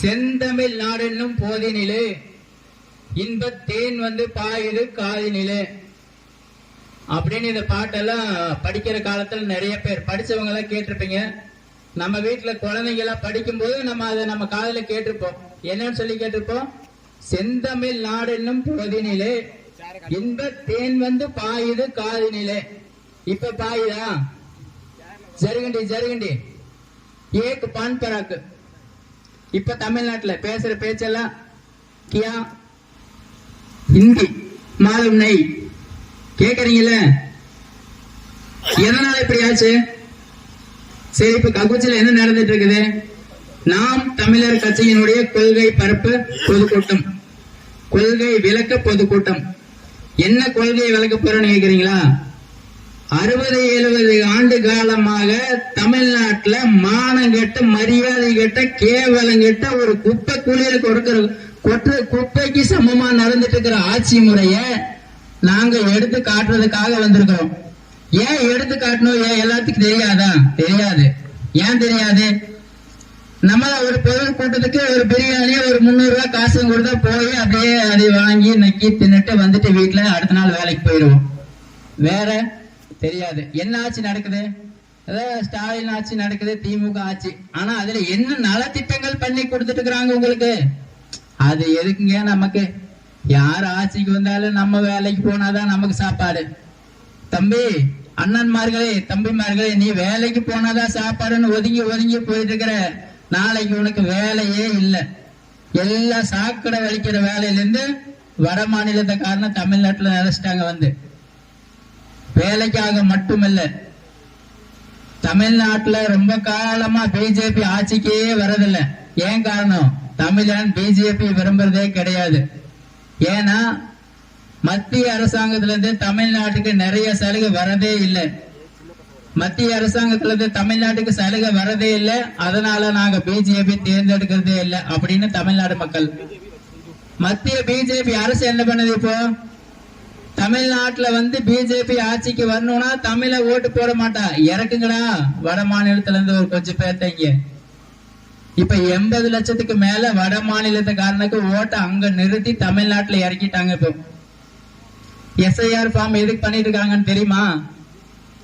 செந்தமிழ் நாடென்னும் போதினிலே இன்பத் தேன் வந்து பாயுது காதினிலே. அப்படின்னு இந்த பாட்டெல்லாம் படிக்கிற காலத்தில் நிறைய பேர் படித்தவங்க எல்லாம் கேட்டிருப்பீங்க. நம்ம வீட்டில் குழந்தைங்களாம் படிக்கும்போது நம்ம அதை நம்ம காதில் கேட்டிருப்போம். என்னன்னு சொல்லி கேட்டிருப்போம்? செந்தமிழ் நாடென்னும் போதினிலே இன்ப தேன் வந்து பாயுது காதினிலே. இப்ப பாயுதா? ஜருகண்டி ஜருகண்டி. ஏக்கு பான் பராக்கு. இப்ப தமிழ்நாட்டுல பேசுற பேச்செல்லாம் கியா? ஹிந்தி மாலும் நெய். கேக்குறீங்கள எதனால இப்படி ஆச்சு? சரி இப்ப ககுச்சில என்ன நடந்துட்டு இருக்குது? நாம் தமிழர் கட்சியினுடைய கொள்கை பரப்பு பொதுக்கூட்டம். கொள்கை விளக்க பொதுக்கூட்டம். என்ன கொள்கையை விளக்க போறோம்னு கேக்குறீங்களா? அறுபது எழுபது ஆண்டு காலமாக தமிழ்நாட்டுல மானம் கெட்ட மரியாதை கெட்ட கேவலம் கெட்ட ஒரு குப்பை குளிர கொடுக்கிற கொற்ற குப்பைக்கு சமமா நடந்துட்டு இருக்கிற ஆட்சி முறைய நாங்க எடுத்து காட்டுறதுக்காக வந்திருக்கிறோம். ஏன் எடுத்து காட்டணும்? ஏன் எல்லாத்துக்கும் தெரியாதா? தெரியாது. ஏன் தெரியாது? நம்ம ஒரு பொருள் கூட்டத்துக்கு ஒரு பிரியாணி ஒரு முந்நூறு ரூபாய் காசு கொடுத்தா போய் அப்படியே அதை வாங்கி நக்கி தின்னுட்டு வந்துட்டு வீட்டுல அடுத்த நாள் வேலைக்கு போயிடுவோம். வேற தெரியாது. என்ன ஆட்சி நடக்குது? ஸ்டாலின் ஆட்சி நடக்குது திமுக ஆட்சி. ஆனா அதுல என்ன நலத்திட்டங்கள் பண்ணி கொடுத்துட்டு இருக்கிறாங்க உங்களுக்கு? அது எதுக்குங்க நமக்கு? யார் ஆட்சிக்கு வந்தாலும் நம்ம வேலைக்கு போனாதான் நமக்கு சாப்பாடு. தம்பி அண்ணன்மார்களே தம்பிமார்களே நீ வேலைக்கு போனாதான் சாப்பாடுன்னு ஒதுங்கி ஒதுங்கி போயிட்டு இருக்கிற நாளைக்கு உனக்கு வேலையே இல்லை. எல்லாம் சாக்கடை வலிக்கிற வேலையிலேருந்து வட மாநிலத்தை காரணம் தமிழ்நாட்டில் நினைச்சிட்டாங்க வந்து. வேலைக்காக மட்டுமல்ல தமிழ்நாட்டுல ரொம்ப காலமா பிஜேபி ஆட்சிக்கே வரதில்லை. ஏன் காரணம்? தமிழன் பிஜேபி விரும்புறதே கிடையாது. ஏன்னா மத்திய அரசாங்கத்துல இருந்து தமிழ்நாட்டுக்கு நிறைய சலுகை வரதே இல்லை. மத்திய அரசாங்கத்துல இருந்து தமிழ்நாட்டுக்கு சலுகை வரதே இல்லை. அதனால நாங்க பிஜேபி தேர்ந்தெடுக்கிறதே இல்லை அப்படின்னு தமிழ்நாடு மக்கள். மத்திய பிஜேபி அரசு என்ன பண்ணுது இப்போ? தமிழ்நாட்டுல வந்து பிஜேபி ஆட்சிக்கு வரணும்னா தமிழ ஓட்டு போட மாட்டா. இறக்குங்கடா. வட மாநிலத்துல இருந்து ஒரு கொஞ்சம் பேர்த்தைங்க இப்ப எண்பது லட்சத்துக்கு மேல வட மாநிலத்துக்காரனுக்கு ஓட்டை அங்க நிறுத்தி தமிழ்நாட்டுல இறக்கிட்டாங்க இப்போ. எஸ்ஐஆர் ஃபார்ம் எதுக்கு பண்ணிட்டு இருக்காங்கன்னு தெரியுமா?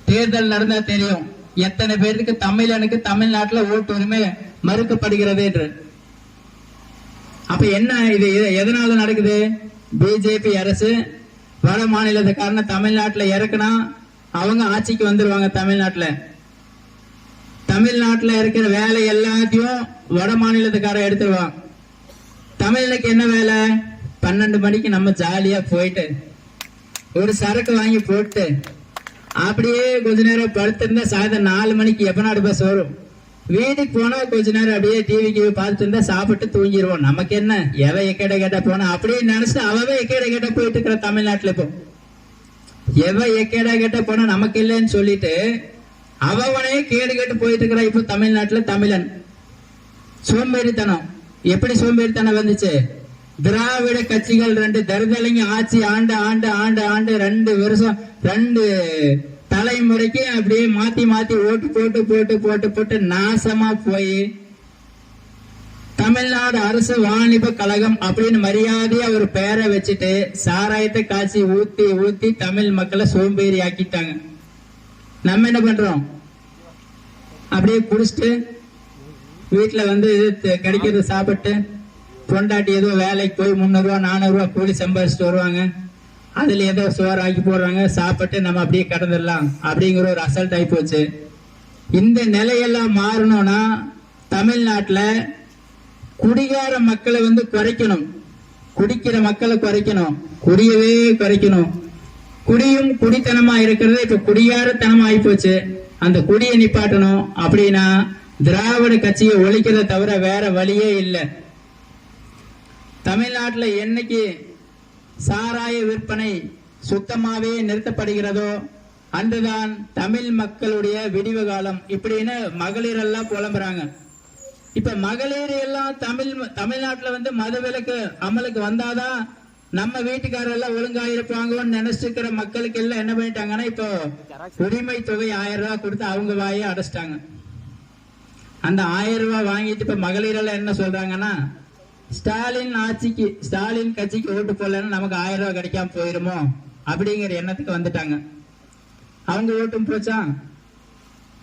தேர்தல் நடந்தா தெரியும். எத்தனை பேருக்கு தமிழனுக்கு தமிழ்நாட்டுல ஓட்டு உரிமை மறுக்கப்படுகிறது என்று அப்ப என்ன இது? எதனால நடக்குது? பிஜேபி அரசு வட மாநிலத்துக்காரன தமிழ்நாட்டில் இறக்குனா அவங்க ஆட்சிக்கு வந்துருவாங்க தமிழ்நாட்டில். தமிழ்நாட்டில் இருக்கிற வேலை எல்லாத்தையும் வட மாநிலத்துக்காரன் எடுத்துருவான். தமிழனுக்கு என்ன வேலை? பன்னெண்டு மணிக்கு நம்ம ஜாலியா போயிட்டு ஒரு சரக்கு வாங்கி போட்டு அப்படியே கொஞ்ச நேரம் படுத்திருந்தா சாயந்தரம் நாலு மணிக்கு எப்பநாடு பஸ் வரும்? வீதிக்கு போனா கொஞ்ச நேரம் அப்படியே டிவிக்கு பார்த்துட்டு இருந்தா சாப்பிட்டு தூங்கிடுவோம் நமக்கு என்ன? எவ எக்கட கேட்ட போனா அப்படின்னு நினைச்சு அவவே எக்கட கேட்ட போயிட்டு இருக்கிற தமிழ்நாட்டுல இப்போ எவ எக்கேடா கேட்ட போனா நமக்கு இல்லைன்னு சொல்லிட்டு அவனே கேடு கேட்டு போயிட்டு இருக்கிற இப்போ தமிழ்நாட்டுல தமிழன். சோம்பேறித்தனம். எப்படி சோம்பேறித்தனம் வந்துச்சு? திராவிட கட்சிகள் ரெண்டு தருதலைங்க ஆட்சி ஆண்டு ஆண்டு ஆண்டு ஆண்டு ரெண்டு வருஷம் ரெண்டு தலைமுறைக்கு அப்படியே மாத்தி மாத்தி ஓட்டு போட்டு போட்டு போட்டு போட்டு நாசமா போய் தமிழ்நாடு அரசு வாணிப கழகம் அப்படின்னு மரியாதையா ஒரு பெயரை வச்சுட்டு சாராயத்தை காய்ச்சி ஊத்தி ஊத்தி தமிழ் மக்களை சோம்பேறி ஆக்கிட்டாங்க. நம்ம என்ன பண்றோம்? அப்படியே குடிச்சிட்டு வீட்டுல வந்து இது கிடைக்கிறத சாப்பிட்டு பொண்டாட்டி ஏதோ வேலைக்கு போய் முந்நூறுவா நானூறுரூவா கூலி சம்பாதிச்சுட்டு வருவாங்க. அதுல ஏதோ சோறு ஆக்கி போடுறாங்க சாப்பிட்டு நம்ம அப்படியே கடந்துடலாம் அப்படிங்கிற ஒரு அசல்ட் ஆகி போச்சு. இந்த நிலையெல்லாம் மாறணும்னா தமிழ்நாட்டில் குடிகார மக்களை வந்து குறைக்கணும். குடிக்கிற மக்களை குறைக்கணும். குடியவே குறைக்கணும். குடியும் குடித்தனமா இருக்கிறது இப்ப குடியாரத்தனமா ஆகி போச்சு. அந்த குடியை நிப்பாட்டணும் அப்படின்னா திராவிட கட்சியை ஒழிக்கிறத தவிர வேற வழியே இல்லை. தமிழ்நாட்டில் என்னைக்கு சாராய விற்பனை சுத்தமாவே நிறுத்தப்படுகிறதோ அன்றுதான் தமிழ் மக்களுடைய விடிவு காலம். இப்படின்னு மகளிர் எல்லாம் புலம்புறாங்க. இப்ப மகளிர் எல்லாம் தமிழ் தமிழ்நாட்டுல வந்து மதவிலக்கு அமலுக்கு வந்தாதான் நம்ம வீட்டுக்காரர் எல்லாம் ஒழுங்கா இருப்பாங்கன்னு நினைச்சிருக்கிற மக்களுக்கு எல்லாம் என்ன பண்ணிட்டாங்கன்னா இப்போ உரிமை தொகை ஆயிரம் ரூபாய் கொடுத்து அவங்க வாயை அடைச்சிட்டாங்க. அந்த ஆயிரம் ரூபாய் வாங்கிட்டு இப்ப மகளிர் எல்லாம் என்ன சொல்றாங்கன்னா ஸ்டாலின் ஆட்சிக்கு ஸ்டாலின் கட்சிக்கு ஓட்டு போடலன்னா நமக்கு ஆயிரம் ரூபாய் கிடைக்காம போயிருமோ? அப்படிங்கிற எண்ணத்துக்கு வந்துட்டாங்க. அவங்க ஓட்டும் போச்சா?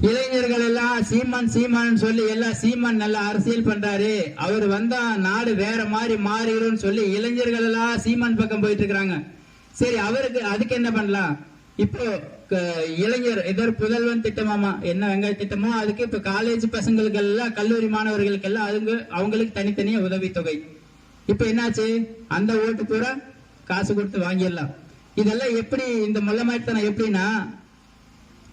இளைஞர்கள் எல்லாம் சீமான் சீமான் சொல்லி எல்லாம் சீமான் நல்லா அரசியல் பண்றாரு. அவர் வந்தா நாடு வேற மாதிரி மாறிடும் சொல்லி இளைஞர்கள் எல்லாம் சீமான் பக்கம் போயிட்டு இருக்கிறாங்க. சரி அவருக்கு அதுக்கு என்ன பண்ணலாம்? இப்போ இளைஞர் எதோ புதல்வன் திட்டமாமா என்ன வெங்காய திட்டமோ அதுக்கு இப்ப காலேஜ் பசங்களுக்கு எல்லாம் கல்லூரி மாணவர்களுக்கு எல்லாம் அவங்க அவங்களுக்கு தனித்தனியா உதவித்தொகை. இப்ப என்னாச்சு? அந்த ஓட்டு பூரா காசு கொடுத்து வாங்கிடலாம். இதெல்லாம் எப்படி இந்த முள்ளமாய்த்தனம் எப்படின்னா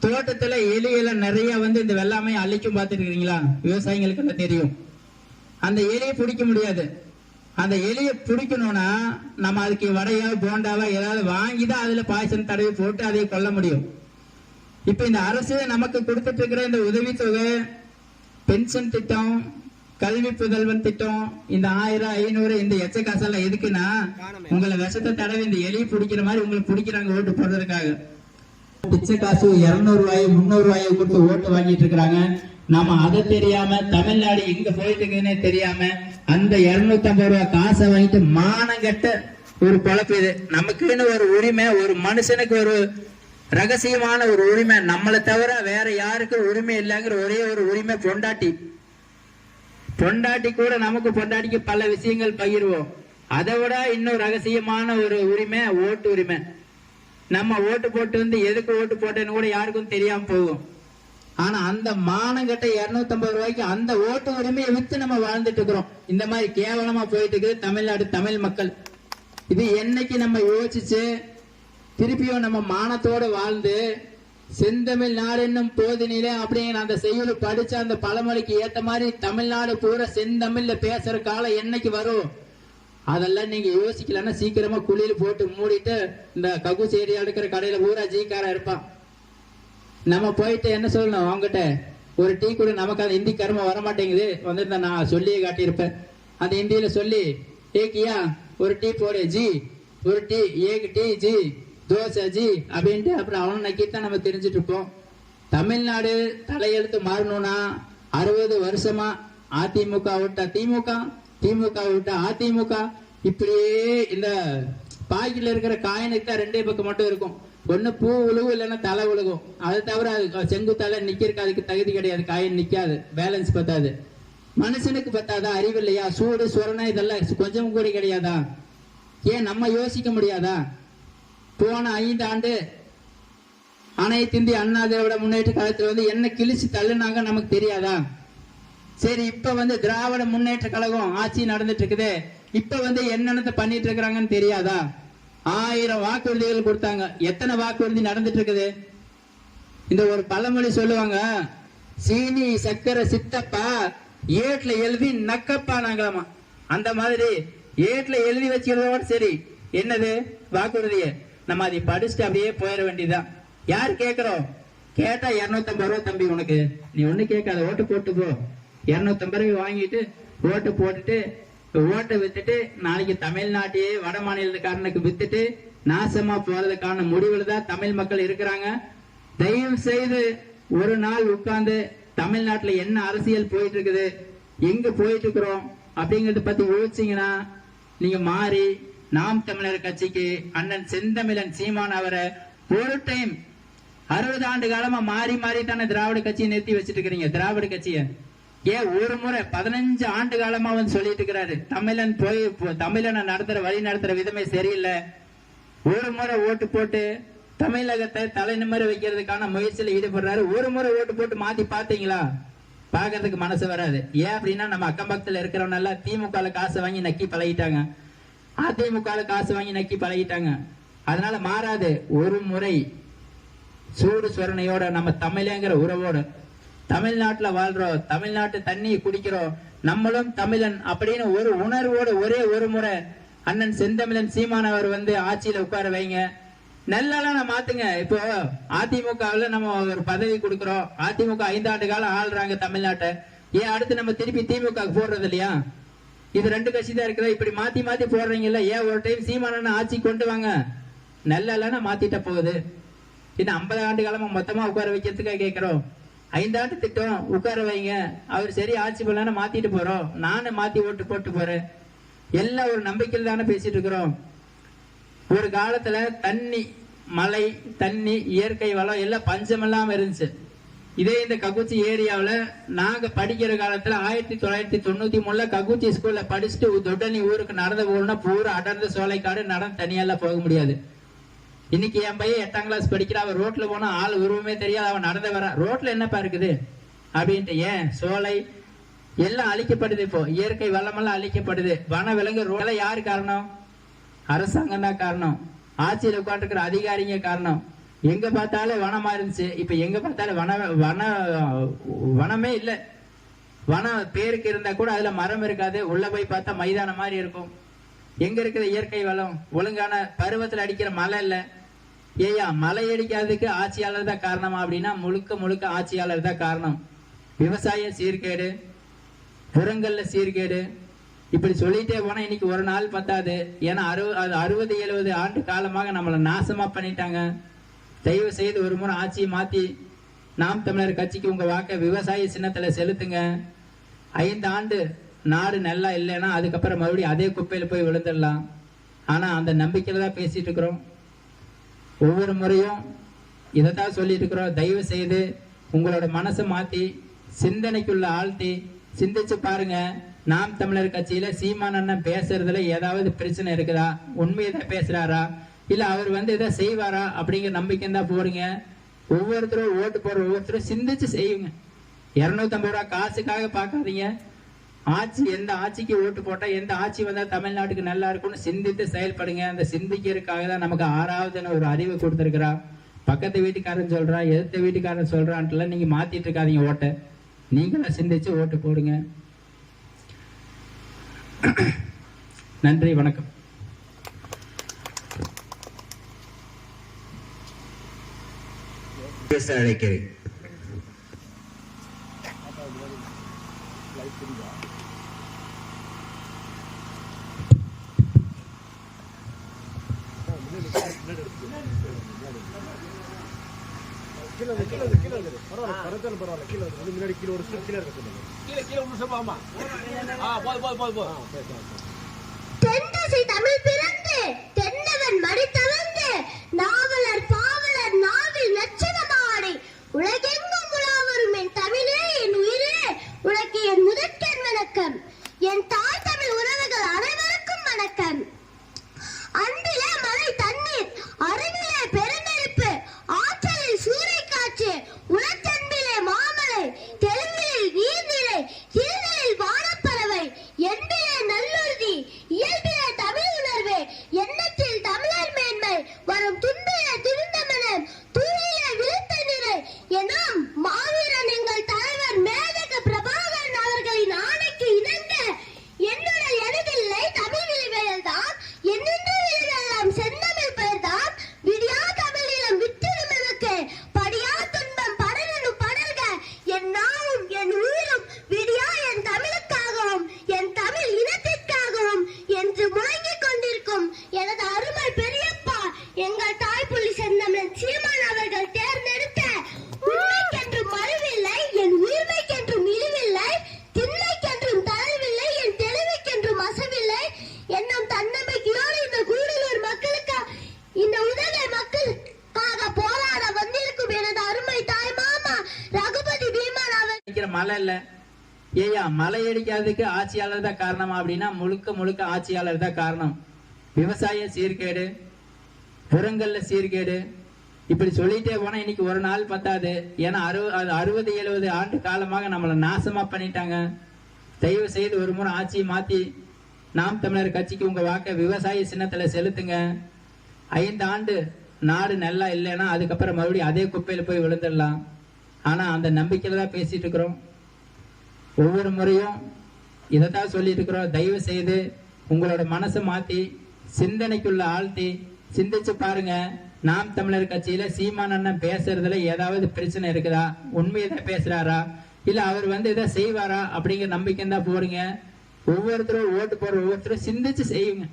தோட்டத்துல எலியெல்லாம் நிறைய வந்து இந்த வெள்ளாமை அழிக்கும் பார்த்துருக்கீங்களா விவசாயிகளுக்கு எல்லாம் தெரியும். அந்த எலியை பிடிக்க முடியாது. அந்த எலியை பிடிக்கணும்னா நம்ம அதுக்கு வடையா போண்டாவா ஏதாவது வாங்கி தான் அதுல பாய்ச்சல் தடவை போட்டு அதை கொல்ல முடியும். இப்ப இந்த அரசு நமக்கு கொடுத்துட்டு இருக்கிற இந்த உதவித்தொகை பென்ஷன் திட்டம் கல்வி புதல்வன் திட்டம் இந்த ஆயிரம் ஐநூறு இந்த எச்ச காசெல்லாம் எதுக்குன்னா உங்களை விஷத்தை தடவி இந்த எலியை பிடிக்கிற மாதிரி உங்களை பிடிக்கிறாங்க ஓட்டு போடுறதுக்காக. பிச்சை காசு இருநூறு ரூபாய் முந்நூறு ரூபாயை கொடுத்து ஓட்டு வாங்கிட்டு இருக்கிறாங்க. நாம அதை தெரியாம தமிழ்நாடு எங்க போயிட்டு இருக்குன்னே தெரியாம அந்த இருநூத்தி ஐம்பது ரூபாய் காசை வாங்கிட்டு மானங்கெட்ட ஒரு பொழப்பு இது. நமக்குன்னு ஒரு உரிமை ஒரு மனுஷனுக்கு ஒரு ரகசியமான ஒரு உரிமை. நம்மளை தவிர வேற யாருக்கும் உரிமை இல்லைங்கிற ஒரே ஒரு உரிமை பொண்டாட்டி. பொண்டாட்டி கூட நமக்கு பொண்டாட்டிக்கு பல விஷயங்கள் பகிர்வோம். அதை விட இன்னும் ரகசியமான ஒரு உரிமை ஓட்டு உரிமை. நம்ம ஓட்டு போட்டு வந்து எதுக்கு ஓட்டு போட்டேன்னு கூட யாருக்கும் தெரியாம போகும். ஆனா அந்த மானங்கட்ட இருநூத்தி ஐம்பது ரூபாய்க்கு அந்த ஓட்டு உரிமையை வித்து நம்ம வாழ்ந்துட்டு இருக்கிறோம். இந்த மாதிரி கேவலமா போயிட்டு இருக்குது தமிழ்நாடு தமிழ் மக்கள். இது என்னைக்கு நம்ம யோசிச்சு திருப்பியும் நம்ம மானத்தோடு வாழ்ந்து செந்தமிழ் நாடு என்னும் போதினிலே அப்படிங்கிற அந்த செய்யுள் படிச்ச அந்த பழமொழிக்கு ஏத்த மாதிரி தமிழ்நாடு பூரா செந்தமிழ்ல பேசுற காலம் என்னைக்கு வரும்? அதெல்லாம் நீங்க யோசிக்கலன்னா சீக்கிரமா குளியில் போட்டு மூடிட்டு இந்த ககுஸ் ஏரியா இருக்கிற கடையில பூரா ஜீக்காரா இருப்பான். நம்ம போயிட்டு என்ன சொல்லணும் அவங்ககிட்ட ஒரு டீ கூட நமக்கு அந்த ஹிந்தி கர்மம் வர மாட்டேங்குது வந்திருந்தா நான் சொல்லியே காட்டியிருப்பேன். அந்த இந்தியில சொல்லி ஏக்கியா ஒரு டீ போடு ஜி. ஒரு டீ ஏக்கு டீ ஜி. தோசை ஜி. அப்படின்ட்டு அப்புறம் அவனை நக்கித்தான் நம்ம தெரிஞ்சுட்டு இருப்போம். தமிழ்நாடு தலையெழுத்து மாறணும்னா அறுபது வருஷமா அதிமுக விட்டா திமுக திமுக விட்டா அதிமுக. இப்படியே இந்த பாக்கெட்ல இருக்கிற காயினுக்கு தான் ரெண்டே பக்கம் மட்டும் இருக்கும். ஒன்று பூ உழுகும் இல்லைன்னா தலை உழுகும். அதை தவிர அது செங்குத்தால நிக்கிறதுக்கு அதுக்கு தகுதி கிடையாது. காயின் நிக்காது. பேலன்ஸ் பத்தாது. மனுஷனுக்கு பத்தாதா? அறிவு இல்லையா சூடு சுரணம் இதெல்லாம் கொஞ்சம் கூட கிடையாதா? ஏன் நம்ம யோசிக்க முடியாதா? போன ஐந்து ஆண்டு அனைத்து இந்திய அண்ணா திராவிட முன்னேற்ற காலத்தில் வந்து என்ன கிழிச்சு தள்ளுனாங்க நமக்கு தெரியாதா? சரி இப்ப வந்து திராவிட முன்னேற்ற கழகம் ஆட்சி நடந்துட்டு இருக்குது. இப்ப வந்து என்னென்னத்தை பண்ணிட்டு இருக்கிறாங்கன்னு தெரியாதா? ஆயிரம் வாக்குறுதிகள் கொடுத்தாங்க. எத்தனை வாக்குறுதி நடந்துட்டு இருக்குது இந்த ஒரு பழமொழி சொல்லுவாங்க சீனி சக்கரை சித்தப்பா ஏட்ல எழுதி நக்கப்பா நாங்களாமா. அந்த மாதிரி ஏட்ல எழுதி வச்சுக்கிறதோட சரி. என்னது? வாக்குறுதிய. நம்ம அதை படிச்சுட்டு அப்படியே போயிட வேண்டியதுதான். யார் கேட்குறோம்? கேட்டா இரநூத்தம்பது ரூபா தம்பி உனக்கு. நீ ஒண்ணு கேட்காத ஓட்டு போட்டு போ. இரநூத்தம்பது ரூபாய் வாங்கிட்டு ஓட்டு போட்டுட்டு ஓட்டை வித்துட்டு நாளைக்கு தமிழ்நாட்டையே வட மாநிலக்காரனுக்கு வித்துட்டு நாசமா போறதுக்கான முடிவுல தான் தமிழ் மக்கள் இருக்கிறாங்க. தயவு செய்து ஒரு நாள் உட்கார்ந்து தமிழ்நாட்டுல என்ன அரசியல் போயிட்டு இருக்குது எங்க போயிட்டு இருக்கிறோம் அப்படிங்கறத பத்தி யோசிச்சீங்கன்னா நீங்க மாறி நாம் தமிழர் கட்சிக்கு அண்ணன் செந்தமிழன் சீமான் அவரை ஒரு டைம் அறுபது ஆண்டு காலமா மாறி மாறி தானே திராவிட கட்சியை நிறுத்தி வச்சிட்டு இருக்கிறீங்க திராவிட கட்சியை. ஏன் ஒரு முறை பதினஞ்சு ஆண்டு காலமா வந்து சொல்லிட்டு இருக்கிறாரு? தமிழன் போய் தமிழனை நடத்துற வழி நடத்துற விதமே சரியில்லை. ஒரு முறை ஓட்டு போட்டு தமிழகத்தை தலைநிமிர வைக்கிறதுக்கான முயற்சியில் ஈடுபடுறாரு. ஒரு முறை ஓட்டு போட்டு மாத்தி பாத்தீங்களா பாக்குறதுக்கு மனசு வராது. ஏன் அப்படின்னா நம்ம அக்கம் பக்கத்துல இருக்கிறவங்க எல்லாம் திமுக காசு வாங்கி நக்கி பழகிட்டாங்க. அதிமுக காசு வாங்கி நக்கி பழகிட்டாங்க. அதனால மாறாது. ஒரு முறை சூடு சுரணையோட நம்ம தமிழங்கிற உறவோட தமிழ்நாட்டில் வாழ்றோம் தமிழ்நாட்டு தண்ணி குடிக்கிறோம் நம்மளும் தமிழன் அப்படின்னு ஒரு உணர்வோடு ஒரே ஒரு முறை அண்ணன் செந்தமிழன் சீமானவர் வந்து ஆட்சியில உட்கார வைங்க. நெல்லெல்லாம் மாத்துங்க. இப்போ அதிமுகவில் நம்ம ஒரு பதவி கொடுக்குறோம். அதிமுக ஐந்தாண்டு காலம் ஆள்றாங்க தமிழ்நாட்டை. ஏன் அடுத்து நம்ம திருப்பி திமுக போடுறது இல்லையா? இது ரெண்டு கட்சி தான் இருக்கிற இப்படி மாத்தி மாத்தி போடுறீங்கல்ல ஏன் ஒரு டைம் சீமானன் ஆட்சி கொண்டு வாங்க? நெல்லெல்லாம் மாத்திட்ட போகுது. இன்னும் ஐம்பது ஆண்டு காலமா மொத்தமா உட்கார வைக்கிறதுக்காக கேட்கிறோம். ஐந்தாண்டு திட்டம் உட்கார வைங்க. அவர் சரி ஆட்சி பண்ணலாம் மாத்திட்டு போறோம். நானும் மாத்தி ஓட்டு போட்டு போறேன். எல்லாம் ஒரு நம்பிக்கையில் தானே பேசிட்டு இருக்கிறோம். ஒரு காலத்துல தண்ணி மழை தண்ணி இயற்கை வளம் எல்லாம் பஞ்சம் இல்லாம இருந்துச்சு. இதே இந்த ககுச்சி ஏரியாவில் நாங்கள் படிக்கிற காலத்தில் ஆயிரத்தி தொள்ளாயிரத்தி தொண்ணூற்றி மூணில் ககுச்சி ஸ்கூலில் படிச்சுட்டு தொட்டனி ஊருக்கு நடந்து போகணும்னா பூரா அடர்ந்த சோலைக்காடு நடந்து தனியெல்லாம் போக முடியாது. இன்னைக்கு என் பையன் எட்டாம் கிளாஸ் படிக்கிறான் அவன் ரோட்ல போனா ஆள் உருவமே தெரியாது அவன் நடந்து வரான் ரோட்ல என்னப்பா இருக்குது? அப்படின்ட்டு ஏன்? சோலை எல்லாம் அழிக்கப்படுது இப்போ. இயற்கை வளமெல்லாம் அழிக்கப்படுது. வன விலங்கு ரோட்ல யார் காரணம்? அரசாங்கம் தான் காரணம். ஆட்சியில் உட்காந்துருக்கிற அதிகாரிங்க காரணம். எங்க பார்த்தாலும் வனமா இருந்துச்சு. இப்ப எங்க பார்த்தாலும் வன வன வனமே இல்லை. வனம் பேருக்கு இருந்தா கூட அதுல மரம் இருக்காது. உள்ள போய் பார்த்தா மைதானம் மாதிரி இருக்கும். எங்க இருக்குது இயற்கை வளம்? ஒழுங்கான பருவத்தில் அடிக்கிற மழை இல்லை. ஏயா மலை அடிக்காததுக்கு ஆட்சியாளர் தான் காரணமா அப்படின்னா முழுக்க முழுக்க ஆட்சியாளர் தான் காரணம். விவசாய சீர்கேடு உரங்கள்ல சீர்கேடு. இப்படி சொல்லிட்டே போனா இன்னைக்கு ஒரு நாள் பத்தாது. ஏன்னா அறுபது அது அறுபது எழுபது ஆண்டு காலமாக நம்மளை நாசமா பண்ணிட்டாங்க. தயவு செய்து ஒரு முறை ஆட்சியை மாத்தி நாம் தமிழர் கட்சிக்கு உங்க வாக்க விவசாய சின்னத்துல செலுத்துங்க. ஐந்து ஆண்டு நாடு நல்லா இல்லைன்னா அதுக்கப்புறம் மறுபடியும் அதே குப்பையில போய் விழுந்துடலாம். ஆனா அந்த நம்பிக்கையில தான் பேசிட்டு இருக்கிறோம். ஒவ்வொரு முறையும் இதை சொல்லிட்டு இருக்கிறோம் தயவு செய்து உங்களோட மனசை மாற்றி சிந்தனைக்குள்ள ஆழ்த்தி சிந்திச்சு பாருங்க. நாம் தமிழர் கட்சியில சீமான் அண்ணன் பேசுறதுல ஏதாவது பிரச்சனை இருக்குதா? உண்மையை தான் பேசுறாரா? இல்ல அவர் வந்து இதை செய்வாரா? அப்படிங்கிற நம்பிக்கை தான் போறீங்க. ஒவ்வொருத்தரும் ஓட்டு போற ஒவ்வொருத்தரும் சிந்திச்சு செய்யுங்க. இருநூத்தி ஐம்பது ரூபா காசுக்காக பார்க்காதீங்க. ஆட்சி எந்த ஆட்சிக்கு ஓட்டு போட்டா எந்த ஆட்சி வந்தா தமிழ்நாட்டுக்கு நல்லா இருக்கும்னு சிந்தித்து செயல்படுங்க. அந்த சிந்திக்கிறதுக்காக தான் நமக்கு ஆறாவதுன்னு ஒரு அறிவு கொடுத்துருக்கிறா. பக்கத்து வீட்டுக்காரன் சொல்றான் எதிர்த்த வீட்டுக்காரன் சொல்றான்ட்டுலாம் நீங்க மாத்திட்டு இருக்காதீங்க ஓட்டை. நீங்களும் சிந்திச்சு ஓட்டு போடுங்க. நன்றி வணக்கம். பேச அழைக்கிறேன். கீழே இருக்கு, கீழே கீழே இருக்கு. பரவாயில்ல, பரவாயில்ல, பரவாயில்ல. கீழே. வந்து முன்னாடி கீழே ஒரு கீழே இருக்க சொல்லுங்க. கீழே கீழே ஆமா ஆ. தென்திசை தமிழ் பிறந்து தென்னவன் அடிக்கிற மழை இல்ல. ஏயா மழை அடிக்காததுக்கு ஆட்சியாளர் தான் காரணமா? அப்படின்னா முழுக்க முழுக்க ஆட்சியாளர் தான் காரணம். விவசாய சீர்கேடு உரங்கள்ல சீர்கேடு. இப்படி சொல்லிட்டே போனா இன்னைக்கு ஒரு நாள் பத்தாது. ஏன்னா அறுபது அது அறுபது எழுபது ஆண்டு காலமாக நம்மளை நாசமா பண்ணிட்டாங்க. தயவு செய்து ஒரு முறை ஆட்சியை மாத்தி நாம் தமிழர் கட்சிக்கு உங்க வாக்க விவசாய சின்னத்துல செலுத்துங்க. ஐந்து ஆண்டு நாடு நல்லா இல்லைன்னா அதுக்கப்புறம் மறுபடியும் அதே குப்பையில போய் விழுந்துடலாம். ஆனால் அந்த நம்பிக்கையில் தான் பேசிட்டு இருக்கிறோம். ஒவ்வொரு முறையும் இதைத்தான் சொல்லிட்டு இருக்கிறோம். தயவு செய்து உங்களோட மனசை மாற்றி சிந்தனைக்குள்ள ஆழ்த்தி சிந்திச்சு பாருங்க. நாம் தமிழர் கட்சியில சீமான் அண்ணன் பேசுறதுல ஏதாவது பிரச்சனை இருக்குதா? உண்மையை தான் பேசுறாரா? இல்ல அவர் வந்து இதை செய்வாரா? அப்படிங்கிற நம்பிக்கை தான் போறீங்க. ஒவ்வொருத்தரும் ஓட்டு போற ஒவ்வொருத்தரும் சிந்திச்சு செய்யுங்க.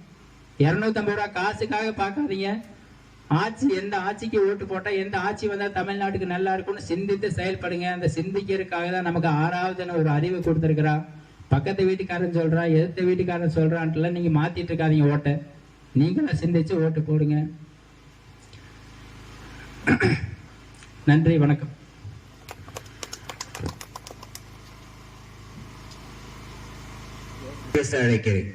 இருநூத்தி ஐம்பது ரூபா காசுக்காக பார்க்காதீங்க. ஆட்சி எந்த ஆட்சிக்கு ஓட்டு போட்டா எந்த ஆட்சி வந்தா தமிழ்நாட்டுக்கு நல்லா இருக்கும்னு சிந்தித்து செயல்படுங்க. அந்த சிந்திக்கிறதுக்காக தான் நமக்கு ஆறாவது ஒரு அறிவு கொடுத்துருக்கிறா. பக்கத்து வீட்டுக்காரன் சொல்றான் எதிர்த்த வீட்டுக்காரன் சொல்றான்ட்டுலாம் நீங்க மாத்திட்டு இருக்காதீங்க ஓட்டை. நீங்களும் சிந்திச்சு ஓட்டு போடுங்க. நன்றி வணக்கம். பேச அழைக்கிறேன்.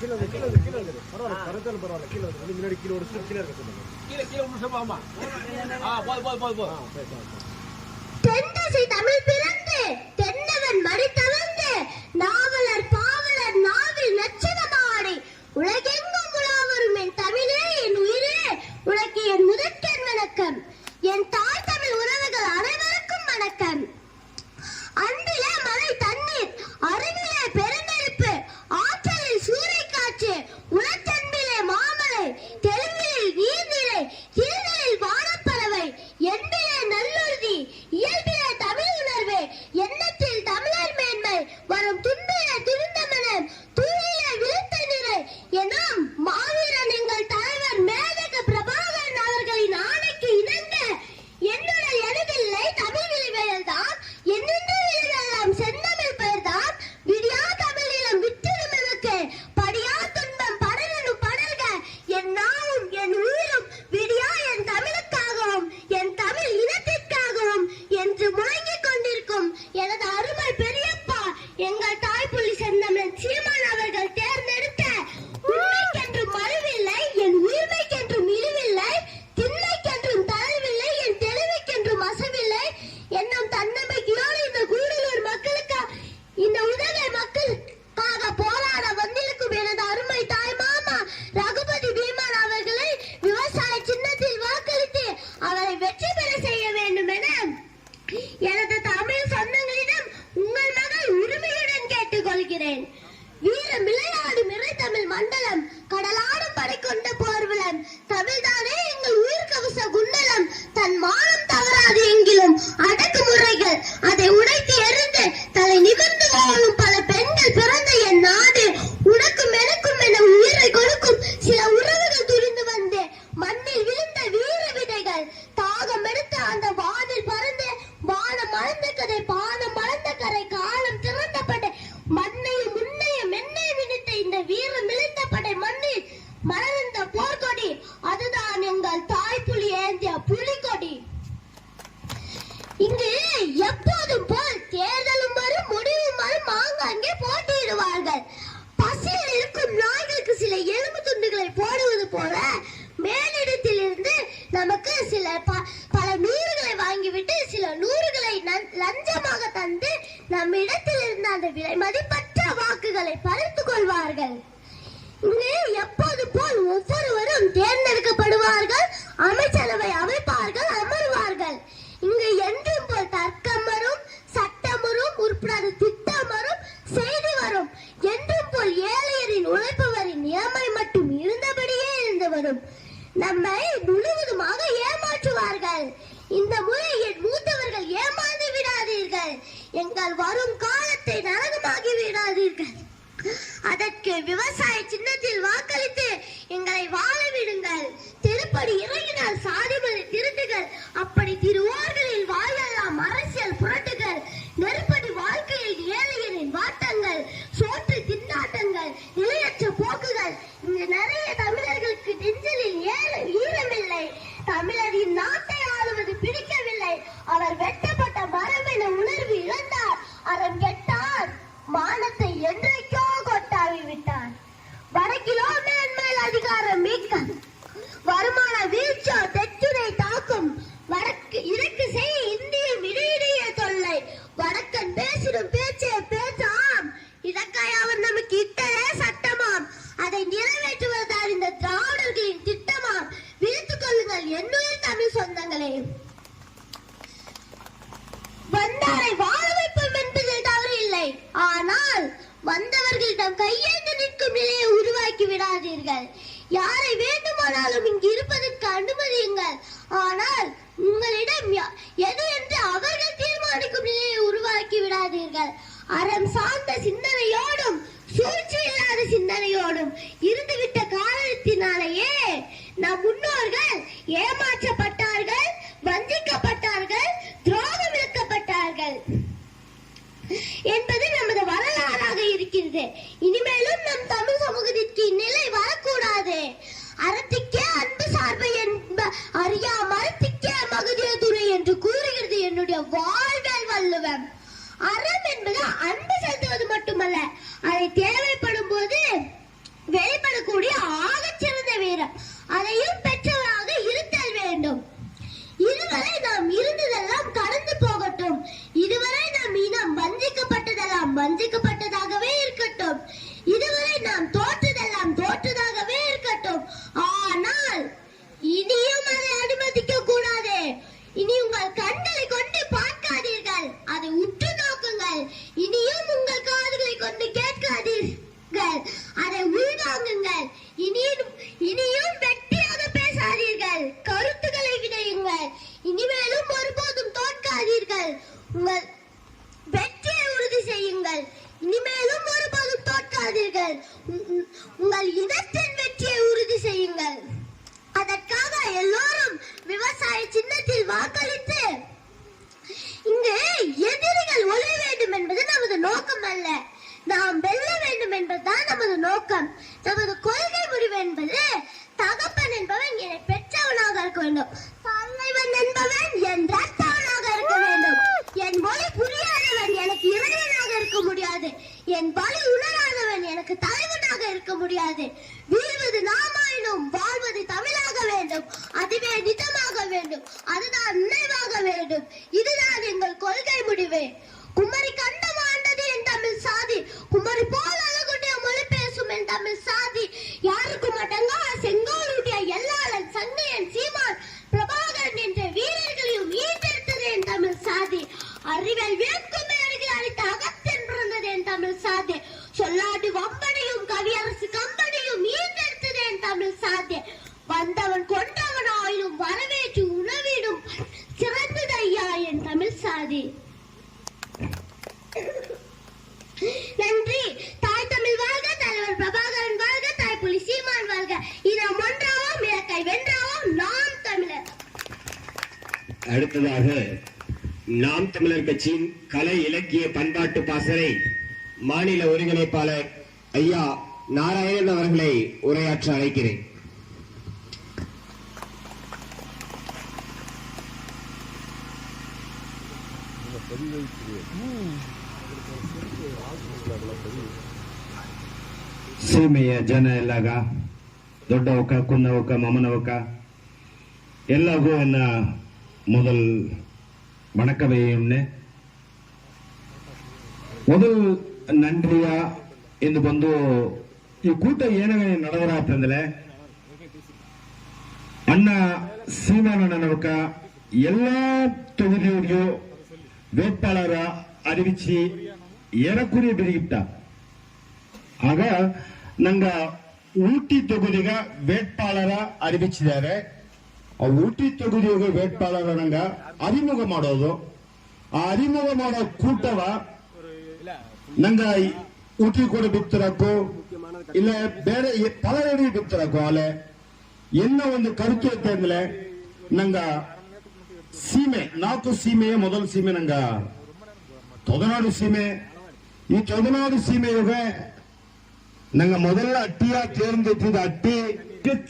கீழே கீழே கீழே பரவாயில்ல கருத்தாலும் பரவாயில்ல. கீழே வந்து முன்னாடி கீழே ஒரு கீழே இருக்க சொல்லுங்க. கீழே கீழே ஒன்று சொல்லுமா ஆமா ஆ போய் போய் போய் போய் தமிழ் பிறந்து. ஏமா நிஜமாக வேண்டும். அதுதான் நினைவாக வேண்டும். இதுதான் எங்கள் கொள்கை முடிவு. பண்பாட்டு பாசறை மாநில ஒருங்கிணைப்பாளர் ஐயா நாராயணன் அவர்களை உரையாற்ற அழைக்கிறேன் ಸೀಮೆಯ ಜನ ಎಲ್ಲಾಗ ದೊಡ್ಡವಕ ಕುಂದವಕ ಮಮನವಕ ಎಲ್ಲಗೂ ನನ್ನ ಮೊದಲ್ வணக்கமையும்னு ಮೊದಲು ನನ್ರಿಯ ಎಂದು ಬಂದು ಈ ಕೂಟ ಏನಾಗ ನಡೆದರಾತಂದ್ರೆ ಅಣ್ಣ ಸೀಮಾನಣ್ಣನವಕ ಎಲ್ಲಾ ತೊಗರಿಯವ್ರಿಗೂ ವೇಟ್ಪಾಳರ ಅರಿವಿಚ್ಚಿ ಎರಕುರಿ ಬಿರಿಗಿಟ್ಟ. ಆಗ ನಂಗ ಊಟಿ ತೊಗುದಿಗ ವೇಟ್ಪಾಳರ ಅರಿವಿಚ್ಚಿದ್ದಾರೆ. ಆ ಊಟಿ ತೊಗುದಿಯೋಗ ವೇಟ್ಪಾಳರ ನಂಗ ಅರಿಮುಗ ಮಾಡೋದು. ಆ ಅರಿಮುಗ ಮಾಡೋ ಕೂಟವ ನಂಗ ಈ ಊಟಿ ಕೂಡ ಬಿತ್ತರಕ್ಕೂ ಇಲ್ಲ ಬೇರೆ ಎ- ಪಲ ಎಡಿ ಬಿತ್ತರಕ್ಕೂ ಅಲೆ ಎನ್ನ ಒಂದು ಕರುತು ಐತೆ ಅಂದ್ರೆ ನಂಗ ಸೀಮೆ ನಾಲ್ಕು ಸೀಮೆಯ ಮೊದಲ ಸೀಮೆ ನಂಗ ತೊದನಾಡು ಸೀಮೆ ಈ ತೊದನಾಡು ಸೀಮೆಯುಗೆ ನಂಗ ಮೊದಲ ಅಟ್ಟಿಯ ತೇರ್ಂದೆತ್ತಿದ ಅಟ್ಟಿ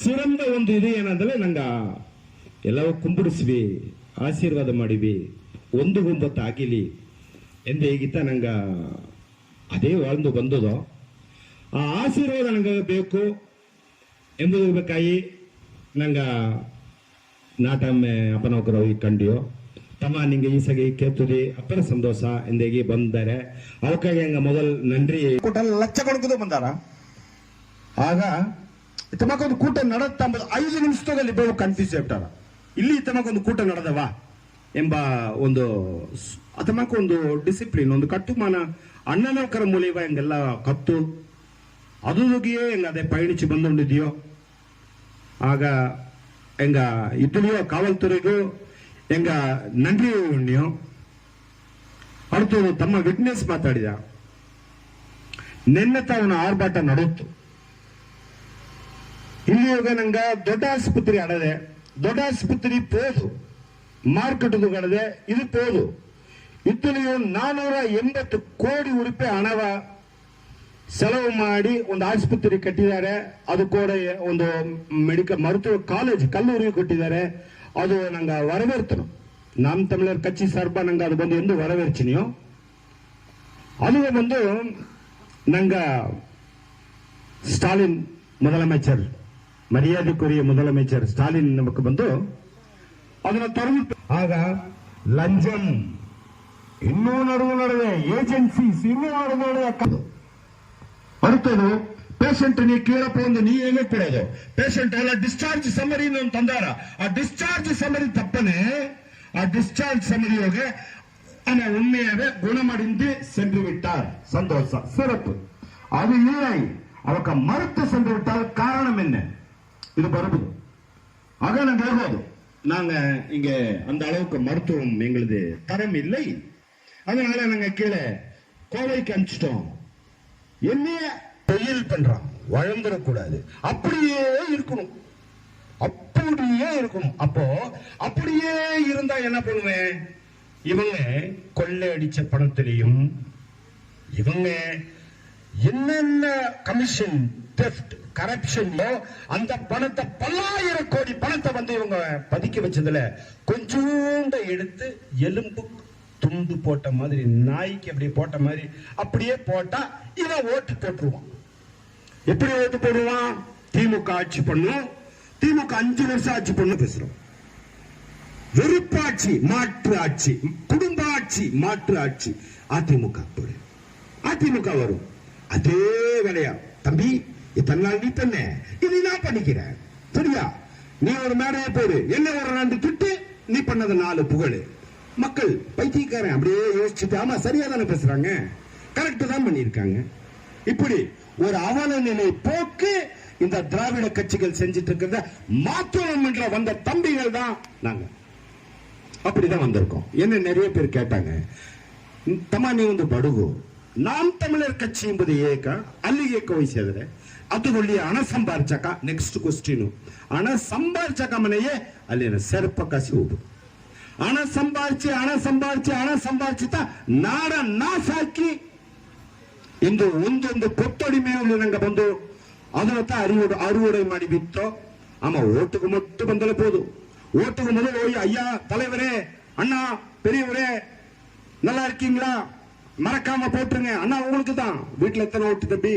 ಚಿರಂದ ಒಂದು ಇದು ಏನಂದ್ರೆ ನಂಗ ಎಲ್ಲವೂ ಕುಂಬಿಡಿಸ್ವಿ ಆಶೀರ್ವಾದ ಮಾಡಿವಿ ಒಂದು ಗುಂಬತ್ತು ಆಗಿಲಿ ಎಂದು ಈಗಿತ್ತ ನಂಗೆ ಅದೇ ಒಂದು ಬಂದದು. ಆ ಆಶೀರ್ವಾದ ನಂಗೆ ಬೇಕು ಎಂಬುದು ಬೇಕಾಗಿ ನಂಗ ನಾಟಮ್ಮೆ ಅಪನೌಕರು ಕಂಡಿಯೋ. ತಮ್ಮ ನಿಂಗೆ ಈ ಸಗಿ ಕೇತುರಿ ಅಪ್ಪನ ಸಂತೋಷ ಎಂದೇಗಿ ಬಂದರೆ ಅವಕ್ಕಾಗಿ ಹಂಗ ಮೊದಲ್ ನನ್ರಿ ಕೂಟ ಲಕ್ಷ ಕೊಡ್ಕೋದು ಬಂದಾರ. ಆಗ ತಮಕೊಂದು ಕೂಟ ನಡತ್ತ ಐದು ನಿಮಿಷದಲ್ಲಿ ಬೇವು ಕನ್ಫ್ಯೂಸ್ ಆಗ್ತಾರ ಇಲ್ಲಿ ತಮಗೊಂದು ಕೂಟ ನಡೆದವ ಎಂಬ ಒಂದು ಒಂದು ಡಿಸಿಪ್ಲಿನ್ ಒಂದು ಕಟ್ಟುಮಾನ ಅಣ್ಣನವಕರ ಮೂಲಿವ ಹೆಂಗೆಲ್ಲ ಕತ್ತು ಅದುಗಿಯೇ ಹೆಂಗ ಅದೇ ಪಯಣಿಸಿ ಬಂದೊಂಡಿದ್ಯೋ ಆಗ ಎಂಗ ಇಟಲಿಯೋ ಕಾವಲ್ತುರೆಗೂ ಎಂಗ ನಂದಿ ನೀವು அடுத்து ತಮ್ಮ ವಿಟ್ನೆಸ್ ಮಾತಾಡಿದ ನಿನ್ನೆ ತಾವನ ಆರ್ಭಾಟ ನಡೆಯಿತು ಇಲ್ಲಿಯಾಗ ನಂಗ ದೊಡ್ಡ ಆಸ್ಪತ್ರೆ ಅಡದೆ ದೊಡ್ಡ ಆಸ್ಪತ್ರೆ ಪೋದು ಮಾರ್ಕೆಟ್ ಕಡದೆ ಇದು ಪೋದು ಇತ್ತಲೆಯೂ ನಾನೂರ ಎಂಬತ್ತು ಕೋಡಿ ರೂಪಾಯಿ ಹಣವ ಸೆಲವು ಮಾಡಿ ಒಂದು ಆಸ್ಪತ್ರೆ ಕಟ್ಟಿದ್ದಾರೆ ಅದು ಕೂಡ ಒಂದು ಮೆಡಿಕಲ್ ಮರುತ್ವ ಕಾಲೇಜ್ ಕಲ್ಲೂರಿಗೆ ಕೊಟ್ಟಿದ್ದಾರೆ ಅದು ನಂಗೆ வரவேற்கணும். நாம் தமிழர் கட்சி சார்பாக நாங்கள் அது வந்து எந்த வரவேற்சினியும் அதுவே வந்து நாங்கள் ஸ்டாலின் முதலமைச்சர் மரியாதைக்குரிய முதலமைச்சர் ஸ்டாலின் நமக்கு வந்து அதனை தொடர்ந்து ஆக லஞ்சம். ಇನ್ನೂನರುವುನಡುವೆ ಏಜೆನ್ಸಿ ಸಿನ್ನುವಾಡುವುದರ ಬರುತ್ತದೆ ಪೇಷಂಟ್ ನೀವು ಕೇಳಪ್ಪ ಒಂದು ನೀವು ಹೇಳ್ಕೊಡೋದು ಪೇಷಂಟ್ ಎಲ್ಲ ಡಿಸ್ಚಾರ್ಜ್ ಸಮರಿ ಒಂದು ತಂದಾರ ಆ ಡಿಸ್ಚಾರ್ಜ್ ಸಮರಿ ತಪ್ಪನೆ ಆ ಡಿಸ್ಚಾರ್ಜ್ ಸಮರಿಯೋಗೆ ஆனா உண்மையாவே குணமடைந்து சென்று விட்டார். சந்தோஷம். சிறப்பு. அது இல்லை. அவக்க மறுத்து சென்று விட்டால் காரணம் என்ன? இது வருது அகன போகாது நாங்க இங்க அந்த அளவுக்கு மருத்துவம் எங்களது தரம் இல்லை. அதனால நாங்க கீழே கோவைக்கு அனுப்பிச்சிட்டோம். என்னைய தொழில் பண்றான். வழந்துடக்கூடாது அப்படியே இருக்கணும். அப்படியே இருக்கணும். அப்போ அப்படியே இருந்தா என்ன பண்ணுவேன்? இவங்க கொள்ளை அடிச்ச பணத்திலையும் இவங்க என்னென்ன கமிஷன் தெஃப்ட் கரப்ஷன்லோ அந்த பணத்தை பல்லாயிரம் கோடி பணத்தை வந்து இவங்க பதுக்கி வச்சதுல கொஞ்சோண்ட எடுத்து எலும்பு துண்டு போட்ட மாதிரி நாய்க்கு அப்படியே போட்ட மாதிரி அப்படியே போட்டா இவன் ஓட்டு போட்டுருவான். எப்படி ஓட்டு போடுவான்? திமுக ஆட்சி பண்ணும். திமுக அஞ்சு வருஷம் ஆட்சி பண்ணு பேசுறோம். வெறுப்பாட்சி மாற்று ஆட்சி குடும்ப ஆட்சி மாற்று ஆட்சி. அதிமுக போடு. அதிமுக வரும். அதே வேலையா? தம்பி இத்தனை நாள் நீ தன்னே. இது நான் பண்ணிக்கிறேன். சரியா? நீ ஒரு மேடையை போடு. என்ன ஒரு ரெண்டு திட்டு நீ பண்ணது நாலு புகழு. மக்கள் பைத்தியக்காரன் அப்படியே யோசிச்சுட்டு ஆமா சரியா தானே பேசுறாங்க கரெக்ட் தான் பண்ணியிருக்காங்க இப்படி ஒரு அவல நிலை போக்கு இந்த திராவிட கட்சிகள் செஞ்சிட்டு இருக்கிறத மாற்றணும் என்ற வந்த தம்பிகள் தான் நாங்க அப்படிதான் வந்திருக்கோம் என்ன நிறைய பேர் ಕೇಟಾಗ ತಮ್ಮ ನೀವೊಂದು ಬಡುಗು ನಾಮ್ ತಮಿಳರ್ ಕಚ್ಚಿ ಎಂಬುದು ಏಕ ಅಲ್ಲಿಗೆ ವಹಿಸಿದ್ರೆ ಅದುಗೊಳ್ಳಿ ಹಣ ಸಂಪಾರ್ಚಕ ನೆಕ್ಸ್ಟ್ ಕ್ವಶ್ಚಿನ್ ಹಣ ಸಂಪಾರ್ಚಕ ಮನೆಯೇ ಅಲ್ಲಿನ ಸೆರಪ ಕಸಿ ಹೋಗುದು ಹಣ ಸಂಪಾರ್ಚಿ ಹಣ ಸಂಪಾರ್ಚಿ ಹಣ ಸಂಪಾರ್ಚಿತ ನಾಡ ನಾಸಾಕಿ ಇಂದು ಒಂದೊಂದು ಕೊತ್ತೊಡಿ ಮೇಲು ನಂಗೆ ಬಂದು ಅದನ್ನ ಅರಿವು ಅರುವಡೆ ಮಾಡಿ ಬಿತ್ತೋ ஆமா ஓட்டுக்கு மட்டும் வந்தாலே போதும் ஓட்டுக்கு முதல் ஓய் ஐயா தலைவரே அண்ணா பெரியவரே நல்லா இருக்கீங்களா மறக்காம போட்டுருங்க அண்ணா உங்களுக்கு தான் வீட்டுல எத்தனை ஓட்டு தம்பி